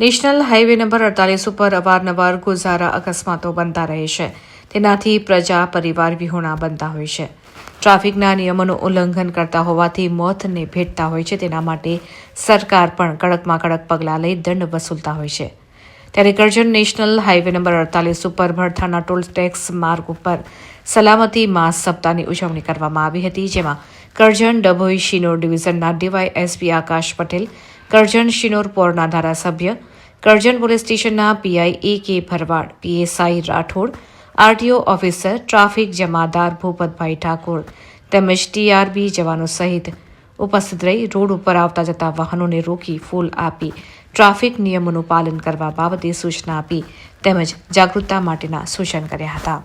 National highway number અડતાલીસ ઉપર અવારનવાર ગુજારા અકસ્માતો બનતા રહે છે. તેનાથી પ્રજા, પરિવાર વિહોણા બનતા હોય છે. ટ્રાફિકના નિયમોનું ઉલ્લંઘન કરતા હોવાથી મોતને ભેટતા હોય છે. તેના માટે સરકાર પણ કડકમાં કડક પગલાં લઈ દંડ વસૂલતા હોય છે. ત્યારે કરજણ નેશનલ હાઈવે નંબર અડતાલીસ ઉપર ભરથાના ટોલ ટેક્સ માર્ગ ઉપર સલામતી માસ સપ્તાહની ઉજવણી કરવામાં આવી હતી, જેમાં કરજણ ડભોઈ શિનોર ડિવિઝનના ડીવાય એસપી આકાશ પટેલ, કરજણ શિનોર પોરના ધારાસભ્ય કરજણ પોલીસ સ્ટેશનના PI A K Bharwad PSI Rathod, RTO officer, traffic જમાદાર ભૂપતભાઈ ઠાકોર તેમજ ટીઆરબી જવાનો સહિત ઉપસ્થિત રહી રોડ ઉપર આવતા જતા વાહનોને રોકી ફૂલ આપી ટ્રાફિક નિયમોનું પાલન કરવા બાબતે સૂચના આપી તેમજ જાગૃતતા માટેના સૂચન કર્યા હતા.